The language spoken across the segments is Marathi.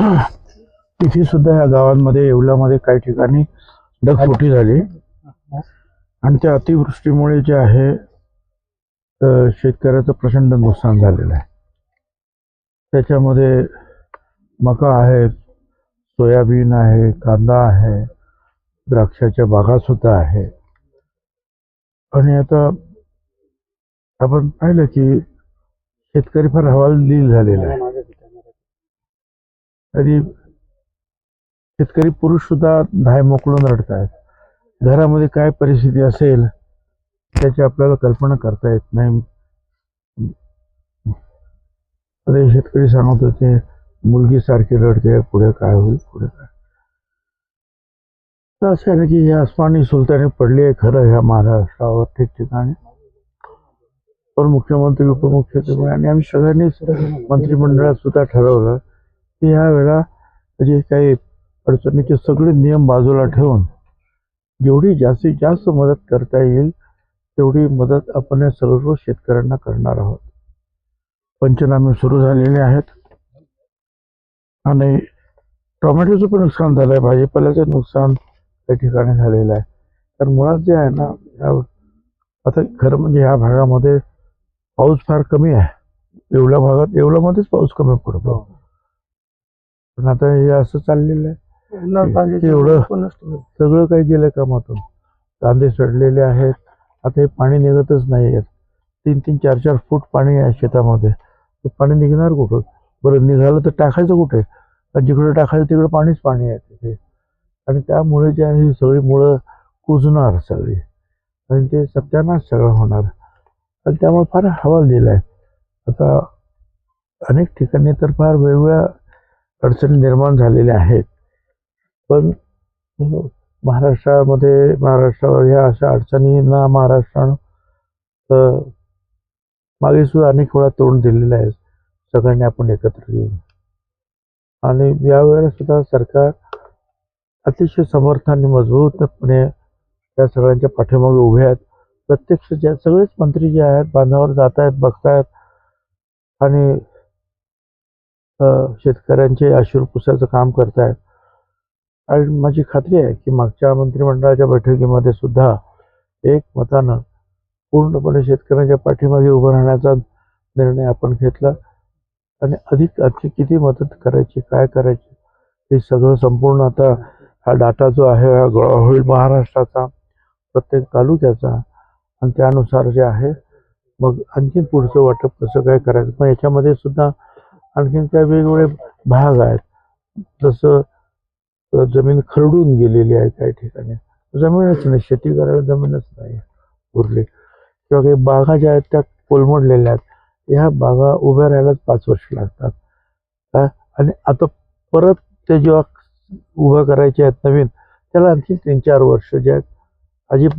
तिथे सुद्धा या गावांमध्ये येवल्यामध्ये काही ठिकाणी ढगफुटी झाली. आणि त्या अतिवृष्टीमुळे जे आहे शेतकऱ्याचं प्रचंड नुकसान झालेलं आहे. त्याच्यामध्ये मका आहे सोयाबीन आहे कांदा आहे द्राक्षाच्या बागा सुद्धा आहे. आणि आता आपण पाहिलं की शेतकरी फार हवालदिल झालेला आहे. आणि शेतकरी पुरुष सुद्धा धाय मोकळून रडत आहेत घरामध्ये काय परिस्थिती असेल त्याची आपल्याला कल्पना करता येत नाही. शेतकरी सांगत होते मुलगी सारखी रडते पुढे काय होईल पुढे काय. तर असं आहे की ही आसमानी सुलतानी पडली आहे खरं ह्या महाराष्ट्रावर ठिकठिकाणी पण मुख्यमंत्री उपमुख्यमंत्री आणि आम्ही सगळ्यांनीच मंत्रिमंडळात सुद्धा ठरवलं की ह्या वेळा जे काही अडचणीचे सगळे नियम बाजूला ठेवून जेवढी जास्तीत जास्त मदत करता येईल तेवढी मदत आपण या सर्व शेतकऱ्यांना करणार आहोत. पंचनामे सुरू झालेले आहेत. आणि टोमॅटोचं पण नुकसान झालं आहे भाजीपाल्याचं नुकसान त्या ठिकाणी झालेलं आहे. तर मुळात जे आहे ना या आता खरं म्हणजे ह्या भागामध्ये पाऊस फार कमी आहे. एवढ्या भागात एवढ्यामध्येच पाऊस कमी पडतो. पण आता हे असं चाललेलं आहे. एवढं सगळं काही गेलं कामातून. कांदे सडलेले आहेत. आता हे पाणी निघतच नाही आहेत तीन तीन चार चार फूट पाणी आहे शेतामध्ये. ते पाणी निघणार कुठं बरं निघालं तर टाकायचं कुठे? कारण जिकडे टाकायचं तिकडे पाणीच पाणी आहे तिथे. आणि त्यामुळे जे आहे ही सगळी मुळं कुजणार सगळी. आणि ते सत्यानाश सगळं होणार. आणि त्यामुळे फार हवाल दिला आहे आता अनेक ठिकाणी तर फार वेगवेगळ्या अडचणी निर्माण झालेल्या आहेत. पण महाराष्ट्रामध्ये महाराष्ट्रावर ह्या अशा अडचणींना महाराष्ट्रानं मागे सुद्धा अनेक वेळा तोंड दिलेलं आहे. सगळ्यांनी आपण एकत्र येऊन. आणि यावेळेला सुद्धा सरकार अतिशय समर्थ आणि मजबूतपणे त्या सगळ्यांच्या पाठीमागे उभे आहेत. प्रत्यक्ष ज्या सगळेच मंत्री जे आहेत बांधावर जात आहेत बघतायत आणि शेतकऱ्यांचे अश्रू पुसायचं काम करतायत. आणि माझी खात्री आहे की मागच्या मंत्रिमंडळाच्या बैठकीमध्ये सुद्धा एक मतानं पूर्णपणे शेतकऱ्यांच्या पाठीमागे उभं राहण्याचा निर्णय आपण घेतला. आणि अधिक आणखी किती मदत करायची काय करायची हे सगळं संपूर्ण आता हा डाटा जो आहे हा गोळा होईल महाराष्ट्राचा प्रत्येक तालुक्याचा. आणि त्यानुसार जे आहे मग आणखीन पुढचं वाटप कसं काय करायचं? पण याच्यामध्ये सुद्धा आणखीन काही वेगवेगळे भाग आहेत. जसं जमीन खरडून गेलेली आहे काही ठिकाणी. जमीनच नाही शेती करायला जमीनच नाही उरली. किंवा काही बागा ज्या आहेत त्या कोलमडलेल्या आहेत. ह्या बागा उभ्या राहायलाच पाच वर्ष लागतात. काय आणि आता परत ते जेव्हा उभं करायचे आहेत नवीन त्याला आणखी तीन चार वर्ष जे आहेत अजिब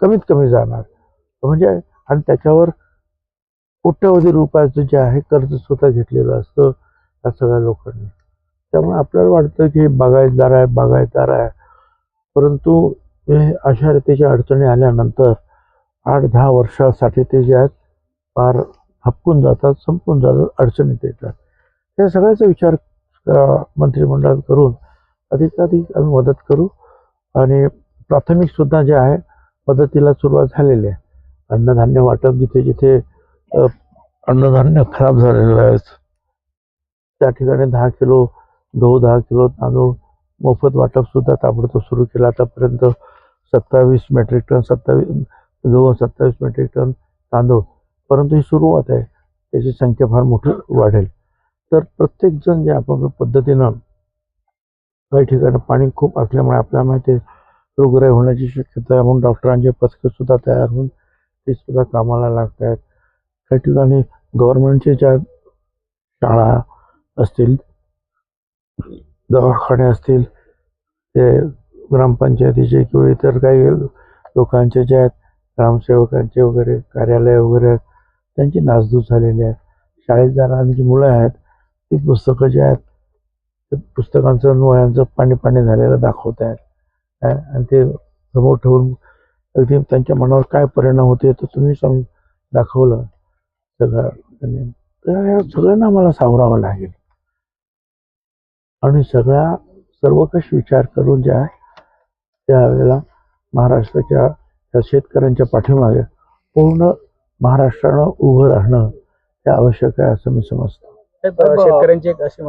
कमीत कमी जाणार. म्हणजे आणि त्याच्यावर कोट्यवधी रुपयाचं जे आहे कर्ज स्वतः घेतलेलं असतं या सगळ्या लोकांनी. त्यामुळे आपल्याला वाटतं की बागायतदार आहे बागायतदार आहे. परंतु हे अशा रीतीच्या अडचणी आल्यानंतर आठ दहा वर्षासाठी ते जे आहेत फार हपकून जातात संपून जातात अडचणीत येतात. या सगळ्याचा विचार मंत्रिमंडळात करून अधिकाधिक आम्ही मदत करू. आणि प्राथमिकसुद्धा जे आहे मदतीला सुरुवात झालेली आहे. अन्नधान्य वाटप जिथे जिथे अन्नधान्य खराब झालेलं आहे. त्या ठिकाणी दहा किलो गहू दहा किलो तांदूळ मोफत वाटप सुद्धा ताबडतोब सुरू केलं. आतापर्यंत सत्तावीस मेट्रिक टन सत्तावीस गहू सत्तावीस मेट्रिक टन तांदूळ. परंतु ही सुरुवात आहे. त्याची संख्या फार मोठी वाढेल. तर प्रत्येकजण जे आपापल्या पद्धतीनं काही ठिकाणी पाणी खूप असल्यामुळे आपल्या माहिती रोगराई होण्याची शक्यता आहे. म्हणून डॉक्टरांचे पथकं सुद्धा तयार होऊन ते सुद्धा कामाला लागत आहेत काही ठिकाणी गव्हर्मेंटचे ज्या शाळा असतील दवाखाने असतील ते ग्रामपंचायतीचे किंवा इतर काही लोकांचे जे आहेत ग्रामसेवकांचे वगैरे कार्यालय वगैरे आहेत त्यांची नासधूस झालेली आहे. शाळेत जाणारी जी मुलं आहेत ती पुस्तकं जे आहेत ते पुस्तकांचं वयांचं पाणी पाणी झालेलं दाखवत आहेत. काय आणि ते समोर ठेवून अगदी त्यांच्या मनावर काय परिणाम होते तर तुम्ही सांग दाखवलं. सगळं तर या सगळ्यांना मला सावरावं लागेल. आणि सगळ्या सर्वकष विचार करून ज्या त्यावेळेला महाराष्ट्राच्या त्या शेतकऱ्यांच्या पाठीमागे पूर्ण महाराष्ट्रानं उभं राहणं हे आवश्यक आहे असं मी समजतो. शेतकऱ्यांची एक अशी